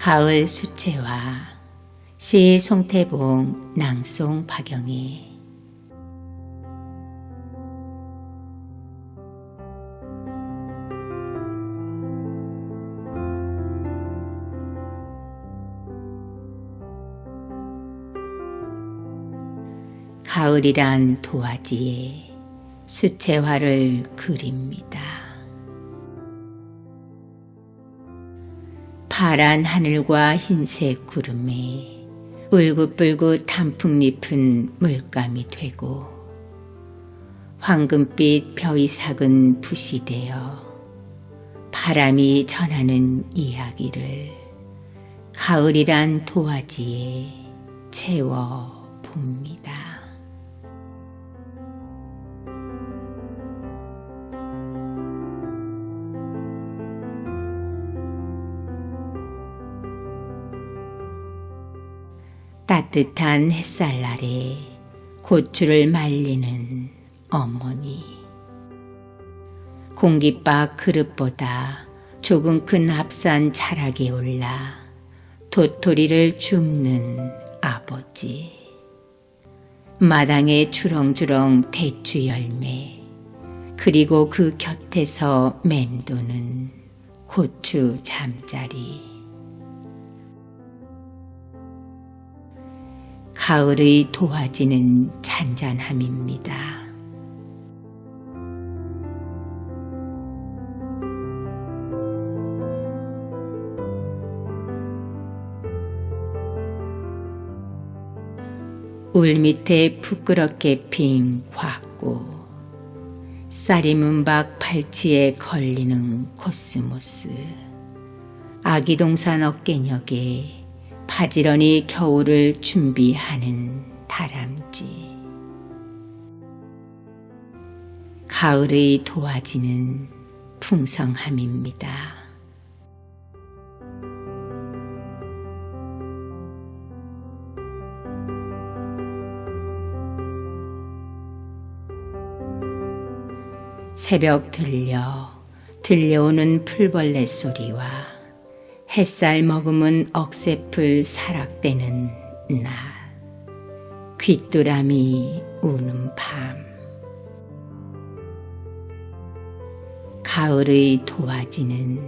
가을 수채화 시 송태봉 낭송 박영희 가을이란 도화지에 수채화를 그립니다. 파란 하늘과 흰색 구름에 울긋불긋 단풍잎은 물감이 되고 황금빛 벼이삭은 붓이 되어 바람이 전하는 이야기를 가을이란 도화지에 채워 봅니다. 따뜻한 햇살 아래 고추를 말리는 어머니. 공깃밥 그릇보다 조금 큰 합산 자락에 올라 도토리를 줍는 아버지. 마당에 주렁주렁 대추 열매, 그리고 그 곁에서 맴도는 고추 잠자리. 가을의 도화지는 잔잔함입니다. 울 밑에 부끄럽게 핀 과꽃, 쌀이 문박 팔찌에 걸리는 코스모스, 아기동산 어깨녘에 바지런히 겨울을 준비하는 다람쥐. 가을의 도화지는 풍성함입니다. 새벽 들려 들려오는 풀벌레 소리와 햇살 머금은 억새풀 사락대는 날 귀뚜라미 우는 밤 가을의 도화지는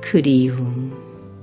그리움입니다.